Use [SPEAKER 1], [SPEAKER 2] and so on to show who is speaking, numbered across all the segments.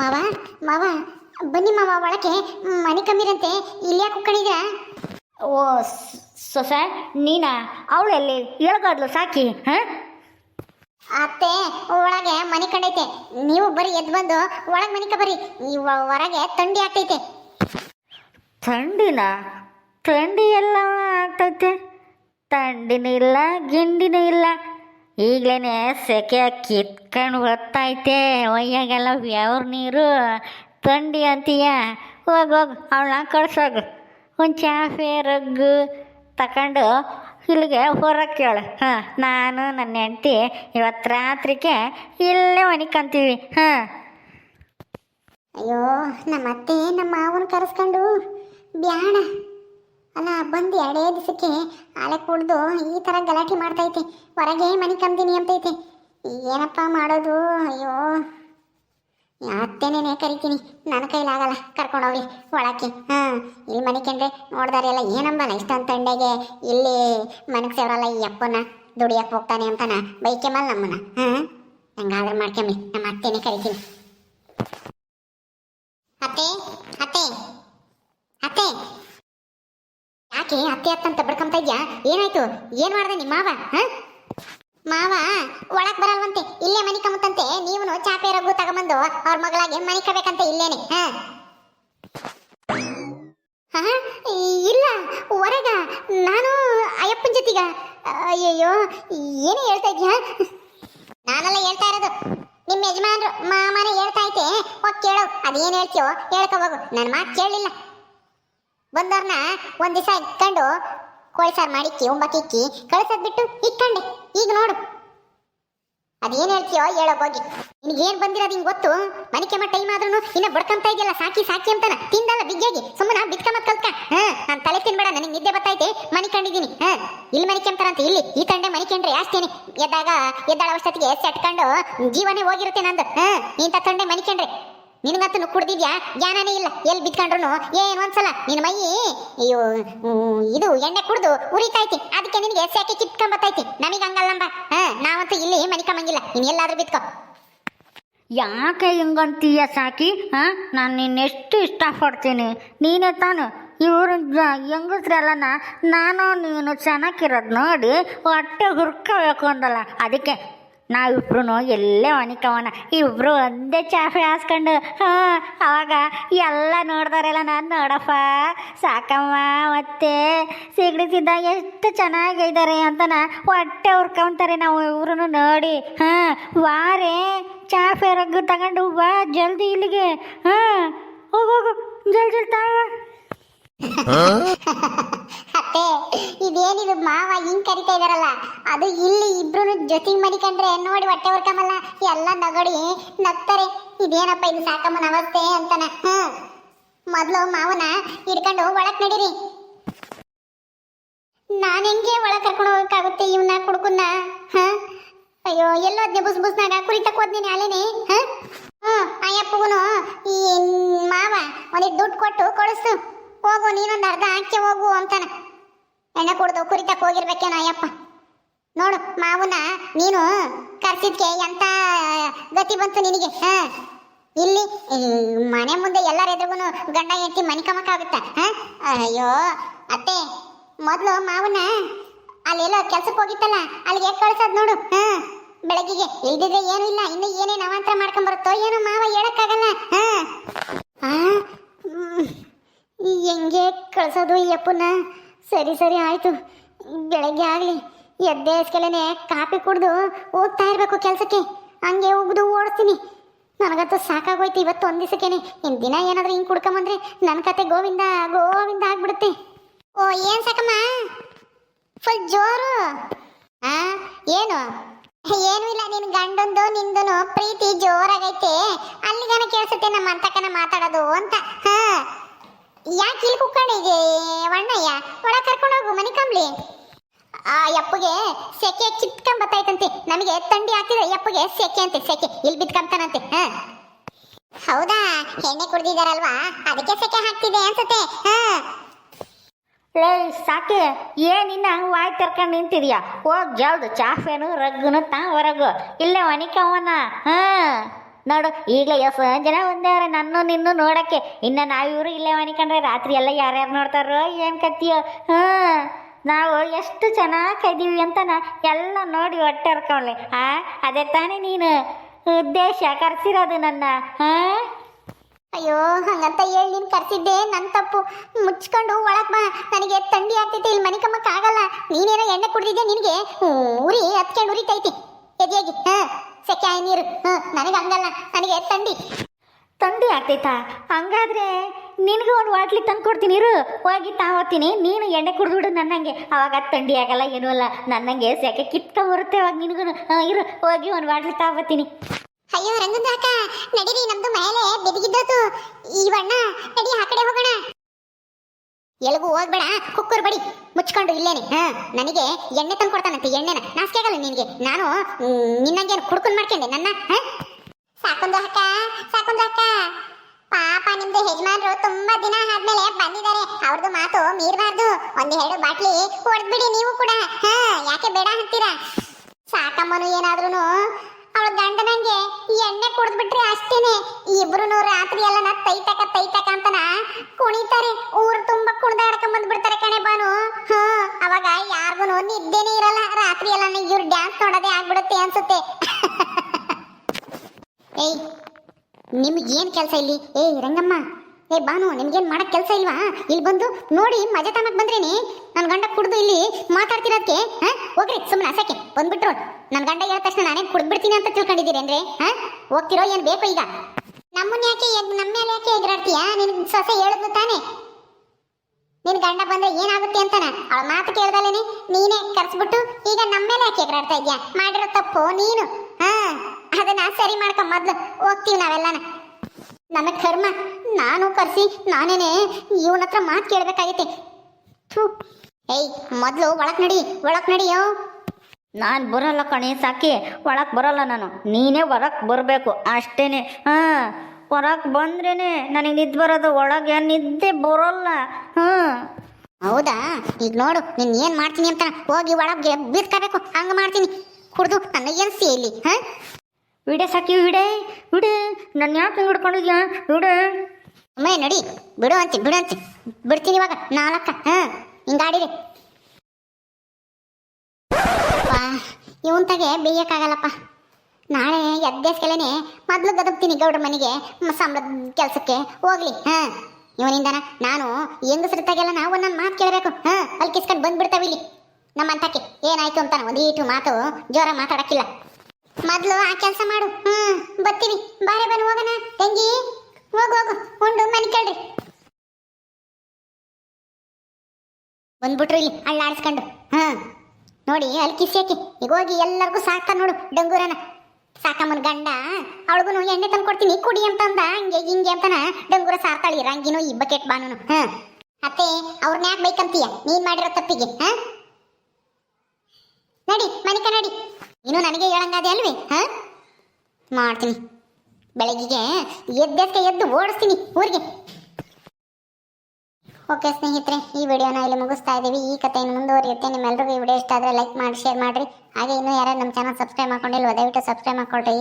[SPEAKER 1] ಮಾವ ಮಾವ ಬನ್ನಿ ಮಾವ ಒಳಗೆ ಮನೆ ಕಮ್ಮಿರಂತೆ ಇಲ್ಲಿ ಯಾಕೆ ಕುಕ್ಕಣಿದ್ರ
[SPEAKER 2] ಓ ಸೊಸೆ ನೀನಾ? ಅವಳೆಲ್ಲಿ ಹೇಳ್ಗಾದ್ಲು ಸಾಕಿ ಹಾಂ?
[SPEAKER 1] ಅತ್ತೆ ಒಳಗೆ ಮನೆ ಕಂಡೈತೆ. ನೀವು ಬರಿ ಎದ್ದು ಬಂದು ಒಳಗೆ ಮನಿಕ ಬರ್ರಿ ಈ ಹೊರಗೆ ಥಂಡಿ ಆಗ್ತೈತೆ
[SPEAKER 2] ಥಂಡಿನ ಥಂಡಿ ಎಲ್ಲ ಆಗ್ತೈತೆ ಥಂಡಿನೂ ಇಲ್ಲ ಗಿಂಡಿನೂ ಇಲ್ಲ ಈಗಲೇ ಸೆಕೆ ಕಿತ್ಕೊಂಡು ಬರ್ತೈತೆ ಒಯ್ಯಾಗೆಲ್ಲ ಬೆವ್ರ ನೀರು? ತಂಡಿ ಅಂತೀಯ? ಹೋಗಿ ಹೋಗಿ, ಅವಳನ್ನ ಕಳ್ಸೋಗು. ಒಂದು ಚಾಫೆ, ರಗ್ಗು ತಗೊಂಡು ಇಲ್ಲಿಗೆ ಹೊರಗೆ ಕೇಳು. ಹಾಂ, ನಾನು ನನ್ನ ಹೆಂಡ್ತಿ ಇವತ್ತು ರಾತ್ರಿಗೆ ಇಲ್ಲೇ ಮನಿಕಂತೀವಿ ಹಾಂ.
[SPEAKER 1] ಅಯ್ಯೋ ನಮ್ಮ ಅತ್ತೆ ನಮ್ಮ ಮಾವನ ಕರೆಸ್ಕೊಂಡು. ಬ್ಯಾಡ. ಅಲ್ಲ, ಬಂದು ಎರಡೇ ದಿವಸಕ್ಕೆ ಆಳೆ ಕುಡ್ದು ಈ ಥರ ಗಲಾಟೆ ಮಾಡ್ತೈತೆ. ಹೊರಗೆ ಮನೆ ಕಮ್ದಿನಿ ಅಂತೈತೆ. ಏನಪ್ಪ ಮಾಡೋದು? ಅಯ್ಯೋ. ಅತ್ತೆನೇ ಕರಿತೀನಿ? ನನ್ನ ಕೈಲಾಗಲ್ಲ ಕರ್ಕೊಂಡೋಗ್ಲಿ ಒಳಕ್ಕೆ. ಹಾಂ, ಇಲ್ಲಿ ಮನೆ ಕಂಡ್ರೆ ಏನಮ್ಮ ಏನಂಬಲ್ಲ ಇಷ್ಟೊಂದು ತಂಡೆಗೆ ಇಲ್ಲಿ ಮನಕ್ಕೆ ಸೇರಲ್ಲ ಈ ಅಪ್ಪನ ದುಡಿಯಕ್ಕೆ ಹೋಗ್ತಾನೆ ಅಂತಾನ. ಬೈಕೆಮಲ್ಲ ನಮ್ಮನ್ನ. ಹಾಂ, ಹಂಗಾದ್ರೆ ಮಾಡ್ಕೊಂಬಿ ನಮ್ಮ ಅತ್ತೆನೇ ಕರಿತೀನಿ. ಅತ್ತೆ ಅತ್ತೆ ಅತ್ತೆ. ಯಾಕೆ ಅತ್ತೆ ಬಡ್ಕೊಂತ ಇದ್ಯಾ ಏನಾಯ್ತು ಏನ್ ಮಾಡ್ದೆ ನಿಮ್ಮ ಮಾವ, ಹ? ಮಾವ ಒಳಕ್ ಬರಲ್ವಂತೆ, ಇಲ್ಲೇ ಮನಿ ಕಮ್ಮತ್ತಂತೆ ನೀವು ಚಾಪೆ ರಘು ತಗೊಂಬಂದು ಅವ್ರ ಮಗಳಾಗಿ ಮನಿ ಕಬೇಕಂತೆ ಇಲ್ಲೇನೆ, ಹ? ಇಲ್ಲ, ಹೊರಗ, ನಾನು ಅಯ್ಯಪ್ಪನ ಜೊತೆಗ, ಅಯ್ಯಯ್ಯೋ, ಏನೇ ಹೇಳ್ತಾ ಇದ್ಯಾ ನಾನೆಲ್ಲ ಹೇಳ್ತಾ ಇರೋದು ನಿಮ್ಮ ಯಜಮಾನ್ರು ಮಾಮನೆ ಹೇಳ್ತಾ ಐತೆ, ಹೋಗಿ ಕೇಳು, ಅದೇನು ಹೇಳ್ತೀಯೋ, ಹೇಳ್ಕೊ ಹೋಗು ನನ್ನ ಮಾತು ಕೇಳಲಿಲ್ಲ ಬಂದವ್ರನ್ನ ಒಂದ್ ದಿವಸ ಇಟ್ಕೊಂಡು ಕೋಳಿ ಸಾರು ಮಾಡಿಕ್ಕಿ ಉಂಬಕ್ಕಿಕ್ಕಿ ಕಳ್ಸದ್ ಬಿಟ್ಟು ಇಟ್ಕೊಂಡೆ. ಈಗ ನೋಡು. ಅದೇನ್ ಹೇಳ್ತೀಯೋ ಹೇಳೋ ಹೋಗಿ ನಿನಗೇನು ಬಂದಿರೋದು ಹಿಂಗೆ ಗೊತ್ತು? ಮನಿಕೆ ಟೈಮ್ ಆದ್ರೂ ಇನ್ನ ಬಡ್ಕೊಂತ ಇದೆಯಲ್ಲ, ಸಾಕಿ ಸಾಕಿ ಅಂತಾನ. ತಿಂದಲ್ಲ ಬಿಗ್ಗಾಗಿ ಸುಮ್ಮನ ಬಿತ್ಕೊಂಬತ್ ಕಲ್ಕ ಹಾ, ನಾನು ತಲೆ ತಿನ್ಬೇಡ, ನನಗೆ ನಿದ್ದೆ ಬತ್ತೈತೆ ಮನಿ ಕಂಡಿದ್ದೀನಿ. ಹಾ, ಇಲ್ಲಿ ಮನಿ ಅಂತ ಇಲ್ಲಿ. ಈ ತಂಡೆ ಮನಿ ಕೆಂಡ್ರೆ ಜಾಸ್ತಿನಿ ಎದ್ದಾಗ, ಎದ್ದಾಳ ಅವಶ್ಯತಿಗೆ ಸೆಟ್ಕೊಂಡು ಜೀವನೇ ಹೋಗಿರುತ್ತೆ ನಂದು. ಹಾ, ಇಂಥ ತಂಡೆ ಮನಿ ಕೆಂಡ್ರೆ ನಿನಗಂತೂ ಕುಡ್ದಿದ್ಯಾ? ಜ್ಞಾನನೇ ಇಲ್ಲ. ಎಲ್ಲಿ ಬಿದ್ಕೊಂಡ್ರು ಏನು ಒಂದ್ಸಲ? ನಿನ್ನ ಮೈ ಅಯ್ಯೋ ಇದು ಎಣ್ಣೆ ಕುಡ್ದು ಉರಿತೈತಿ ಅದಕ್ಕೆ ನಿನಗೆ ಸೆಕೆ ಕಿತ್ಕೊಂಬತ್ತೈತಿ. ನಮಗೆ ಹಂಗಲ್ಲಂಬ ಹಾ, ನಾವಂತೂ ಇಲ್ಲಿ ಮನಿಕಂಬಂಗಿಲ್ಲ ನೀನು ಎಲ್ಲಾದ್ರೂ ಬಿತ್ಕೋ.
[SPEAKER 2] ಯಾಕೆ ಹಿಂಗಂತೀಯ ಸಾಕಿ? ಹಾಂ? ನಾನು ನಿನ್ನೆಷ್ಟು ಇಷ್ಟಪಡ್ತೀನಿ. ನೀನೇ ತಾನು. ಇವರು ಹೆಂಗಸ್ರೆಲ್ಲನ ನಾನು ನೀನು ಚೆನ್ನಾಗಿರೋದು ನೋಡಿ ಹೊಟ್ಟೆ ಹುರ್ಕೋಬೇಕು ಅಂದಲ್ಲ. ಅದಕ್ಕೆ ನಾವಿಬ್ರು ಎಲ್ಲೇ ಒಣಿಕವನ. ಇಬ್ರು ಒಂದೇ ಚಾಫೆ ಹಾಸ್ಕೊಂಡು ಹಾಂ ಅವಾಗ ಎಲ್ಲ ನೋಡ್ದಾರೆಲ್ಲ ನಾನು ನೋಡಪ್ಪ ಸಾಕಮ್ಮ ಮತ್ತೆ ಸಿಗಡಿಸಿದ್ದ ಎಷ್ಟು ಚೆನ್ನಾಗಿದ್ದಾರೆ ಅಂತನ ಹೊಟ್ಟೆ ಹುರ್ಕೊಂತಾರೆ ನಾವು ಇವ್ರು ನೋಡಿ. ಹಾಂ ವಾರೇ ಚಾಫೆ ರಗ್ಗು ತಗೊಂಡು ಬಾ ಜಲ್ದಿ ಇಲ್ಲಿಗೆ. ಹಾಂ ಹೋಗು ಹೋಗು ಜಲ್ದಿ ಜಲ್ ತಾವ
[SPEAKER 1] ಅತ್ತೆ ಇದೇನಿದು ಮಾವ ಹಿಂಗ್ ಕರಿತಾ ಇದಾರಲ್ಲ, ಅದು ಇಲ್ಲಿ ಇಬ್ರು ಜೊತೆ ಮಡಿಕೊಂಡ್ರೆ ನೋಡಿ ಹೊಟ್ಟೆ ಹೊರ್ಕಮಲ್ಲ, ಎಲ್ಲ ನಗಡಿ ನಗ್ತಾರೆ. ಇದೇನಪ್ಪ ಇದು ಸಾಕಮ್ಮನ ನಮಸ್ತೆ ಅಂತಾನ. ಹ್ಮ್. ಮೊದ್ಲು ಮಾವನ ಹಿಡ್ಕೊಂಡು ಒಳಕ್ ನಡೀರಿ. ನಾನ್ ಹೆಂಗೆ ಒಳಗ್ ಕರ್ಕೊಂಡು ಹೋಗಕ್ಕಾಗುತ್ತೆ ಇವನ್ನ ಕುಡ್ಕುನ್ನ? ಹ ಅಯ್ಯೋ ಎಲ್ಲೋದ್ನೆ ಬುಸ್ ಬುಸ್ನಾಗ ಕುರಿ ತಕ್ಕೋದ್ನಿ ಅಲ್ಲೇನೆ ಹ ಹ್ಮ್, ಅಯ್ಯಪ್ಪಗುನು ಈ ಮಾವ ಒಂದಿಟ್ಟು ದುಡ್ಡು ಕೊಟ್ಟು ಕೊಳಸು ಹೋಗು, ನೀನೊಂದು ಅರ್ಧ ಹಾಕಿ ಹೋಗು ಅಂತಾನ. ಎಣ್ಣೆ ಕುಡ್ದು ಕುರಿತಕ್ಕೆ ಹೋಗಿರ್ಬೇಕೇನೋ ಅಯ್ಯಪ್ಪ. ನೋಡು ಮಾವನ ನೀನು ಕರ್ಸಿದ್ಕೆ ಎಂತ ಗತಿ ಬಂತು ನಿನಗೆ, ಹ? ಇಲ್ಲಿ ಮನೆ ಮುಂದೆ ಎಲ್ಲರ ಎದುರುಗುನು ಗಂಡ ಹೆಂಡತಿ ಮಣಿಕಮಕ ಕಮಕ್ಕಾಗುತ್ತ ಅಯ್ಯೋ, ಅತ್ತೆ, ಮೊದಲು ಮಾವನ ಅಲ್ಲೆಲ್ಲ ಕೆಲ್ಸಕ್ಕೆ ಹೋಗಿತ್ತಲ್ಲ, ಅಲ್ಲಿಗೆ ಕಳ್ಸೋದು ನೋಡು, ಹ? ಬೆಳಗ್ಗೆಗೆ ಇಲ್ದಿದ್ರೆ ಏನು ಇಲ್ಲ, ಇನ್ನು ಏನೇನು ಅವಾಂತರ ಮಾಡ್ಕೊಂಡ್ ಬರುತ್ತೋ ಏನೋ ಮಾವ ಹೇಳಕ್ಕಾಗಲ್ಲ, ಹ? ಹೆಂಗೆ ಕಳ್ಸೋದು ಈ ಸರಿ ಸರಿ, ಆಯ್ತು. ಬೆಳಗ್ಗೆ ಆಗಲಿ, ಎದ್ದೆ ಎಸ್ಕೆಲೇನೆ ಕಾಪಿ ಕುಡ್ದು ಹೋಗ್ತಾ ಇರಬೇಕು ಕೆಲಸಕ್ಕೆ. ಹಂಗೆ ಉಗ್ದು ಓಡಿಸ್ತೀನಿ. ನನಗಂತೂ ಸಾಕಾಗೋಯ್ತು ಇವತ್ತು ಒಂದು ದಿವಸಕ್ಕೇನೆ. ಇನ್ನು ದಿನ ಏನಾದರೂ ಹಿಂಗೆ ಕುಡ್ಕೊಂಬಂದ್ರೆ ನನ್ನ ಕತೆ ಗೋವಿಂದ ಗೋವಿಂದ ಆಗ್ಬಿಡುತ್ತೆ. ಓ, ಏನು ಸಾಕಮ್ಮ? ಫುಲ್ ಜೋರು? ಆ, ಏನು? ಏನು ಇಲ್ಲ, ನಿನ್ ಗಂಡಂದು, ನಿಂದನು ಪ್ರೀತಿ ಜೋರಾಗೈತೆ. ಅಲ್ಲಿಗನ ಕೇಳಿಸುತ್ತೆ ನಮ್ಮ ಅಂತಕನ ಮಾತಾಡೋದು ಅಂತ. ಹಾ. ಯಾಕೆ ಇಲ್ಲಿ ಕುಕ್ಕಂಡಿದೆ ವಣ್ಣಯ್ಯ ಒಳ ಕರ್ಕೊಂಡು ಹೋಗು, ಮನೆ ಕಂಬ್ಲಿ ಆ, ಯಪ್ಪಗೆ ಸೆಕೆ ಕಿತ್ಕೊಂಬತ್ತೈತಂತೆ ನಮಗೆ ತಂಡಿ ಹಾಕಿದ್ರೆ ಯಪ್ಪಗೆ ಸೆಕೆ ಅಂತೆ, ಸೆಕೆ. ಇಲ್ಲಿ ಬಿತ್ಕೊಂತಾನಂತೆ ಹಾ? ಹೌದಾ? ಎಣ್ಣೆ ಕುಡ್ದಿದಾರಲ್ವಾ? ಅದಕ್ಕೆ ಸೆಕೆ ಹಾಕ್ತಿದೆ ಅನ್ಸುತ್ತೆ, ಹಾ?
[SPEAKER 2] ಲೇ, ಸಾಕೆ. ಏನಿನ್ನ ವಾಯ್ ತರ್ಕೊಂಡು ನಿಂತಿದ್ಯಾ? ಹೋಗ್ ಜಲ್ದು ಚಾಫೇನು, ರಗ್ಗುನು ತಾ ಹೊರಗು. ಇಲ್ಲೇ ಒನಿಕವನ ಹಾಂ? ನೋಡು, ಈಗಲೇ ಎಸ್, ಜನ ಒಂದೇವ್ರೆ ನನ್ನ ನಿನ್ನೂ ನೋಡಕ್ಕೆ. ಇನ್ನು ನಾವಿವರು ಇಲ್ಲೇ ಮನಿಕೊಂಡ್ರೆ ರಾತ್ರಿ ಎಲ್ಲ ಯಾರ್ಯಾರು ನೋಡ್ತಾರೋ, ಏನು ಕತ್ತೀಯೋ? ಹಾಂ, ನಾವು ಎಷ್ಟು ಚೆನ್ನಾಗಿ ಇದೀವಿ ಅಂತನ ಎಲ್ಲ ನೋಡಿ ಹೊಟ್ಟೆ ಹರ್ಕೊಳ್ಳಿ ಆ, ಅದೇ ತಾನೇ ನೀನು ಉದ್ದೇಶ ಕರೆಸಿರೋದು ನನ್ನ, ಹಾಂ?
[SPEAKER 1] ಅಯ್ಯೋ, ಹಂಗಂತ ಹೇಳಿ ನೀನು ಕರ್ಸಿದ್ದೆ ನನ್ನ ತಪ್ಪು. ಮುಚ್ಕೊಂಡು ಒಳಗೆ ಬಾ. ನನಗೆ ಥಂಡಿ ಆಗ್ತೈತೆ, ಇಲ್ಲಿ ಮನೆ ಕಮ್ಮಕ್ಕೆ ಆಗಲ್ಲ. ನೀನೇನೋ ಎಣ್ಣೆ ಕುಡಿದಿದ್ದೆ ನಿನಗೆ? ಉರಿ ಹತ್ಕೊಂಡು ಉರಿತೈತಿ. ಎದೆಯಾಗಿ? ಹಾಂ ಸೆಕೆ ನೀರು. ಹ್ಞೂ ನನಗೆ ಹಂಗಲ್ಲ ನನಗೆ ತಂಡಿ.
[SPEAKER 2] ತಂಡಿ ಆಗ್ತೈತಾ? ಹಂಗಾದ್ರೆ ನಿನಗೂ ಒಂದು ವಾಟ್ಲಿ ತಂದು ಕೊಡ್ತೀನಿ ಇರು. ಹೋಗಿ ತಾವತ್ತೀನಿ ನೀನು ಎಣ್ಣೆ ಕುಡಿದ್ಬಿಡು ನನ್ನಂಗೆ. ಅವಾಗ ತಂಡಿ ಆಗಲ್ಲ ಏನೂ ಅಲ್ಲ. ನನ್ನಂಗೆ ಸೆಕೆ ಕಿತ್ತ ಬರುತ್ತೆ ಅವಾಗ ನಿನಗೂ. ಇರು. ಹೋಗಿ ಒಂದು ವಾಟ್ಲಿ ತಾವತ್ತೀನಿ
[SPEAKER 1] ಅಯ್ಯೋ ರಂಗದ ಅಕ್ಕ ನಡೀರಿ ನಮ್ದು ಮೇಲೆ ಬೆದಗಿದ್ದೋತು. ಇವಣ್ಣ ನಡಿ ಆ ಕಡೆ ಹೋಗೋಣ. ಎಲ್ಗೂ ಹೋಗ್ಬೇಡ ಕುಕ್ಕರ್ ಬಡಿ. ಮುಚ್ಕೊಂಡು ಇಲ್ಲೇನೆ. ಹಾ ನನಗೆ ಎಣ್ಣೆ ತಂದು ಕೊಡ್ತಾನಂತೆ ಎಣ್ಣೆನ. ನಾಸ್ಕೆ ಆಗಲ್ಲ ನಿನಗೆ. ನಾನು ನಿನ್ನಂಗೆ ನಿನ್ನಂಗೇನು ಕುಡ್ಕೊಂಡು ಮಾಡ್ಕೊಂಡೆ ನನ್ನ ಹಾ? ಸಾಕೊಂದು ಅಕ್ಕ ಸಾಕೊಂದು ಅಕ್ಕ. ಪಾಪ ನಿಮ್ದು ಯಜಮಾನ್ರು ತುಂಬಾ ದಿನ ಆದ್ಮೇಲೆ ಬಂದಿದ್ದಾರೆ. ಅವ್ರದ್ದು ಮಾತು ಮೀರಬಾರ್ದು. ಒಂದೆರಡು ಬಾಟ್ಲಿ ಹೊಡೆದ್ಬಿಡಿ ನೀವು ಕೂಡ. ಹಾ, ಯಾಕೆ ಬೇಡ ಅಂತೀರಾ? ಸಾಕಮ್ಮನು ಏನಾದ್ರೂ ಅವಳ ಗಂಡನಂಗೆ ಎಣ್ಣೆ ಕುಡಿದ್ಬಿಟ್ರೆ ಅಷ್ಟೇನೆ. ಇಬ್ರು ರಾತ್ರಿ ಎಲ್ಲ ತೈತಕ ತೈತಕ ಅಂತನ ಏನ್ ಕೆಲಸ ಇಲ್ಲಿ? ಏ, ರಂಗಮ್ಮ. ಏ, ಬಾನು, ನಿಮ್ಗೇನು ಮಾಡಕ್ ಕೆಲಸ ಇಲ್ವಾ? ಇಲ್ಲಿ ಬಂದು ನೋಡಿ, ಮಜಾ ತನಕ ಬಂದ್ರೇನಿ? ನನ್ನ ಗಂಡ ಕುಡ್ದು ಇಲ್ಲಿ ಮಾತಾಡ್ತಿರೋದಕ್ಕೆ ಹಾ? ಹೋಗ್ರಿ ಸುಮ್ಮನೆ ಅಸಕ್ಕೆ ಬಂದ್ಬಿಟ್ರು ನನ್ನ ಗಂಡ ಹೇಳಿದ ತಕ್ಷಣ ನಾನೇ ಕುಡ್ಬಿಡ್ತೀನಿ ಅಂತ ತಿಳ್ಕೊಂಡಿದ್ದೀರೇನ್ರಿ ಹಾ? ಹೋಗ್ತಿರೋ, ಏನು ಬೇಕು ಈಗ? ನಮ್ಮನ್ನ ಯಾಕೆ ನಮ್ಮ ಮೇಲೆ ಯಾಕೆ ಎದುರಾಡ್ತೀಯ? ನಿನ್ ಸೊಸೆ ಹೇಳಿದ್ಲು ತಾನೆ. ನಿನ್ ಗಂಡ ಬಂದ್ರೆ ಏನಾಗುತ್ತೆ ಅಂತಾನ? ಅವಳ ಮಾತು ಕೇಳ್ದಲ್ಲೇನೆ? ನೀನೇ ಕರ್ಸ್ಬಿಟ್ಟು ಈಗ ನಮ್ಮ ಮೇಲೆ ಯಾಕೆ ಎಗರಾಡ್ತಾ ಇದ್ಯಾ ಮಾಡಿರೋ ತಪ್ಪು ನೀನು, ಹಾ? ಅದನ್ನ ಸರಿ ಮಾಡ್ಕೊ ಮೊದ್ಲು. ಹೋಗ್ತೀವಿ ನಾವೆಲ್ಲನ. ನನ್ನ ಕರ್ಮ ನಾನು ಕರ್ಸಿ ನಾನೇನೆ ಇವನ ಹತ್ರ ಮಾತು ಕೇಳ್ಬೇಕಾಗೈತೆ. ಏಯ್, ಮೊದಲು ಒಳಕ್ ನಡಿ, ಒಳಕ್ ನಡಿಯೋ.
[SPEAKER 2] ನಾನು ಬರಲ್ಲ ಕಣಿ ಸಾಕಿ ಒಳಗೆ ಬರಲ್ಲ ನಾನು. ನೀನೇ ಹೊರಗೆ ಬರಬೇಕು ಅಷ್ಟೇನೆ. ಹಾಂ ಹೊರಗೆ ಬಂದ್ರೇನೆ ನನಗೆ ನಿದ್ದೆ ಬರೋದು, ಒಳಗೆ ನಿದ್ದೆ ಬರೋಲ್ಲ. ಹಾಂ.
[SPEAKER 1] ಹೌದಾ? ಈಗ ನೋಡು, ನೀನ್ ಏನ್ ಮಾಡ್ತೀನಿ ಅಂತ ಹೋಗಿ ಒಳಗೆ ಬೀಸ್ಕೋಬೇಕು ಹಂಗ ಮಾಡ್ತೀನಿ. ಕುಡ್ದು ನನ್ನ ಏನ್ ಇಲ್ಲಿ ಹಾ?
[SPEAKER 2] ವಿಡೆ ಸಾಕಿ, ವಿಡೆ ವಿಡೆ. ನನ್ನ ಯಾಕೆ ಹಿಂಗೆ ಹಿಡ್ಕೊಂಡಿದ್ಯಾ? ವಿಡೆ.
[SPEAKER 1] ಅಮ್ಮ, ನಡಿ. ಬಿಡು ಅಂತಿ ಬಿಡು ಅಂತಿ. ಬಿಡ್ತೀನಿ ಇವಾಗ. ನಾಲ್ಕ ಹಾ. ಹಿಂಗಾಡಿರಿ ಇವನ್ ತಗೆ ಬೇಯಕ್ಕಾಗಲ್ಲಪ್ಪ. ನಾಳೆ ಎದ್ದೇಸ್ಕೆಲೇನೆ ಮೊದ್ಲು ಗದಗ್ತೀನಿ ಗೌಡ್ರ ಮನೆಗೆ ಸಂಬಳದ ಕೆಲಸಕ್ಕೆ. ಹೋಗ್ಲಿ, ಹಾ. ಇವನಿಂದನ ನಾನು ಹೆಂಗಸ್ರ ತಗೆಲ್ಲ ನಾವು ನನ್ನ ಮಾತು ಕೇಳಬೇಕು, ಹಾ. ಅಲ್ಲಿ ಕಿಸ್ಕೊಂಡು ಬಂದ್ಬಿಡ್ತಾವಿಲ್ಲಿ ನಮ್ಮಂತಕ್ಕೆ ಏನಾಯ್ತು ಅಂತಾನೆ ಒಂದೀಟು ಮಾತು ಜೋರ ಮಾತಾಡಕ್ಕಿಲ್ಲ. ಮೊದ್ಲು ಆ ಕೆಲಸ ಮಾಡು. ಹ್ಮ್ ಬರ್ತೀವಿ ಬಾರೆ ಬನ್ನಿ, ಹೋಗೋಣ. ತಂಗಿ ಹೋಗು ಹೋಗು. ಉಂಡು, ಮನೆ ಕೇಳ್ರಿ. ಬಂದ್ಬಿಟ್ರು ಇಲ್ಲಿ, ಅಳ್ಳಾಡಿಸ್ಕೊಂಡು. ಹಾ ನೋಡಿ ಅಲ್ಲಿ ಕಿಸಿಯಾಕಿ ಈಗ ಹೋಗಿ ಎಲ್ಲರಿಗೂ ಸಾಕ್ತಾ ನೋಡು, ಡಂಗೂರನ. ಸಾಕಮ್ಮನ ಗಂಡ ಅವಳಿಗೂ ಎಣ್ಣೆ ತಂದು ಕೊಡ್ತೀನಿ. ಕುಡಿ ಅಂತ ಅಂದ ಹಂಗೆ, ಹಿಂಗೆ ಅಂತಾನ ಡಂಗೂರ ಸಾರ್ತಾಳಿ ರಂಗಿನೂ, ಈ ಬಕೆಟ್ ಬಾನು ಹಾ ಅತ್ತೆ ಅವ್ರನ್ನ ಯಾಕೆ ಬೈಕಂತೀಯ? ನೀನ್ ಮಾಡಿರೋ ತಪ್ಪಿಗೆ ಹಾ ನಡಿ ಮನಿಕ ನಡಿ ಇನ್ನು ನನಗೆ ಹೇಳಂಗಾದೆ ಅಲ್ವೇ, ಹಾ? ಮಾಡ್ತೀನಿ. ಬೆಳಗ್ಗೆಗೆ ಎದ್ದೆಸ್ಕೆ ಎದ್ದು ಓಡಿಸ್ತೀನಿ ಊರಿಗೆ. ಓಕೆ ಸ್ನೇಹಿತರೆ, ಈ ವಿಡಿಯೋನ ಇಲ್ಲಿ ಮುಗಿಸ್ತಾ ಇದ್ದೀವಿ. ಈ ಕಥೆಯನ್ನು ಮುಂದುವರಿಯುತ್ತೆ. ನಿಮ್ಮೆಲ್ಲರಿಗೂ ಈ ವಿಡಿಯೋ ಇಷ್ಟ ಆದರೆ ಲೈಕ್ ಮಾಡಿ, ಶೇರ್ ಮಾಡಿರಿ. ಹಾಗೆ ಇನ್ನೂ ಯಾರು ನಮ್ಮ ಚಾನಲ್ ಸಬ್ಸ್ಕ್ರೈಬ್ ಮಾಡ್ಕೊಂಡಿಲ್ವ, ದಯವಿಟ್ಟು ಸಬ್ಸ್ಕ್ರೈಬ್ ಮಾಡ್ಕೊಳ್ರಿ.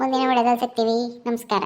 [SPEAKER 1] ಮುಂದಿನ ವಿಡಿಯೋದಲ್ಲಿ ಸಿಗ್ತೀವಿ. ನಮಸ್ಕಾರ.